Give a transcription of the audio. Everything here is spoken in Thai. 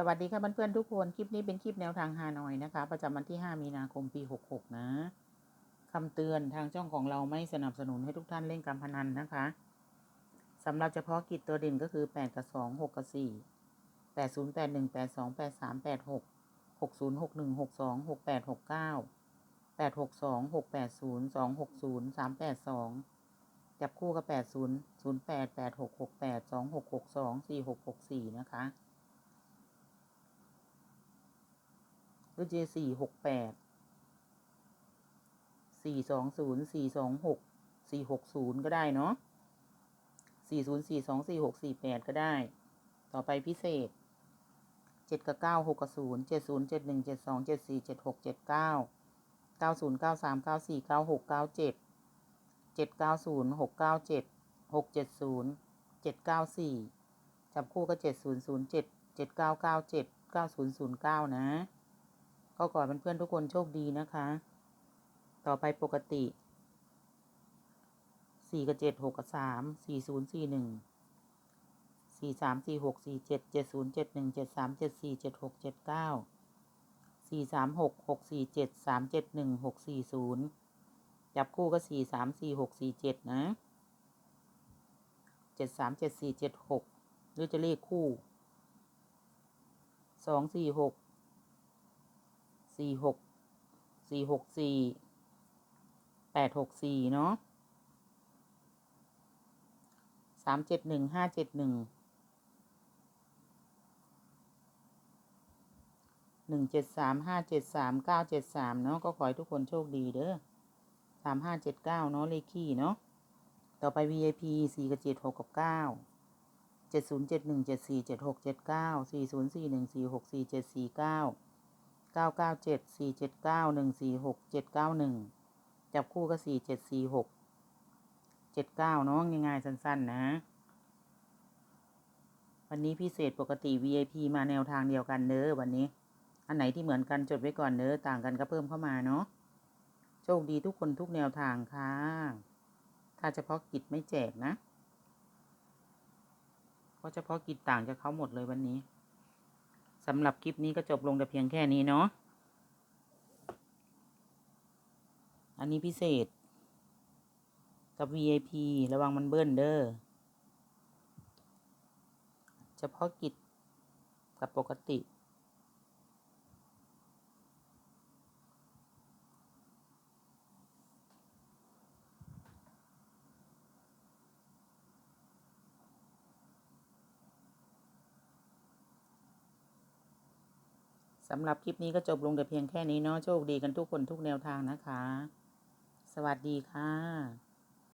สวัสดีค่ะเพื่อนๆทุกคน คลิปนี้เป็นคลิปแนวทางฮานอยนะคะ ประจำวันที่ 5 มีนาคมปี 66 นะคำเตือนทางช่องของเราไม่สนับสนุนให้ทุกท่านเล่นการพนันนะคะสำหรับเฉพาะกิจตัวเด่นก็คือ 8 กับ 2 6 กับ 4 8 0 8 1 8 2 8 3 8 6 6 0 6 1 6 2 6 8 6 9 8 6 2 6 8 0 2 6 0 3 8 2 จับคู่กับ 80 08 86 68 26 62 46 64 นะคะ ก็เจสี่หกแปดสี่สองศูนย์สี่สองหกสี่หกศูนย์ก็ได้เนาะสี่ศูนย์สี่สองสี่หกสี่แปดก็ได้ ต่อไปพิเศษเจ็ดกับเก้าหกกับศูนย์เจ็ดศูนย์เจ็ดหนึ่งเจ็ดสองเจ็ดสี่เจ็ดหกเจ็ดเก้าเก้าศูนย์เก้าสามเก้าสี่เก้าหกเก้าเจ็ดเจ็ดเก้าศูนย์หกเก้าเจ็ดหกเจ็ดศูนย์เจ็ดเก้าสี่จับคู่ก็เจ็ดศูนย์ศูนย์เจ็ดเจ็ดเก้าเก้าเจ็ดเก้าศูนย์ศูนย์เก้านะ ก็ขอเพื่อนๆทุกคนโชคดีนะคะ ต่อไปปกติสี่กับเจ็ดหกกับสามสี่ศูนย์สี่หนึ่งสี่สามสี่หกสี่เจ็ดเจ็ดศูนย์เจ็ดหนึ่งเจ็ดสามเจ็ดสี่เจ็ดหกเจ็ดเก้าสี่สามหกหกสี่เจ็ดสามเจ็ดหนึ่งหกสี่ศูนย์จับคู่ก็สี่สามสี่หกสี่เจ็ดนะเจ็ดสามเจ็ดสี่เจ็ดหกหรือจะเลขคู่สองสี่หก สี่หกสี่หกสี่แปดหกสี่เนาะสามเจ็ดหนึ่งห้าเจ็ดหนึ่งหนึ่งเจ็ดสามห้าเจ็ดสามเก้าเจ็ดสามเนาะก็ขอให้ทุกคนโชคดีเด้อสามห้าเจ็ดเก้าเนาะเลขขี้เนาะต่อไป VIP สี่กับเจ็ดหกกับเก้าเจ็ดศูนย์เจ็ดหนึ่งเจ็ดสี่เจ็ดหกเจ็ดเก้าสี่ศูนย์สี่หนึ่งสี่หกสี่เจ็ดสี่เก้า ก้าเก้าเจ็ดสี่เจ็ดเก้าหนึ่งสี่หกเจ็ดเก้าหนึ่งจับคู่ก็สี่เจ็ดสี่หกเจ็ดเก้าน้องง่ายๆสั้น ๆ นะ วันนี้พิเศษปกติ VIP มาแนวทางเดียวกันเนอะวันนี้ อันไหนที่เหมือนกันจดไว้ก่อนเนอะต่างกันก็เพิ่มเข้ามาเนาะโชคดีทุกคนทุกแนวทางค่ะ ถ้าเฉพาะกิจไม่แจกนะ เพราะเฉพาะกิจต่างจากเขาหมดเลยวันนี้ สำหรับคลิปนี้ก็จบลงแต่เพียงแค่นี้เนาะ อันนี้พิเศษ กับ VIP ระวังมันเบิ้ลเด้อ เฉพาะกิจกับปกติ สำหรับคลิปนี้ก็จบลงแต่เพียงแค่นี้เนาะโชคดีกันทุกคนทุกแนวทางนะคะ สวัสดีค่ะ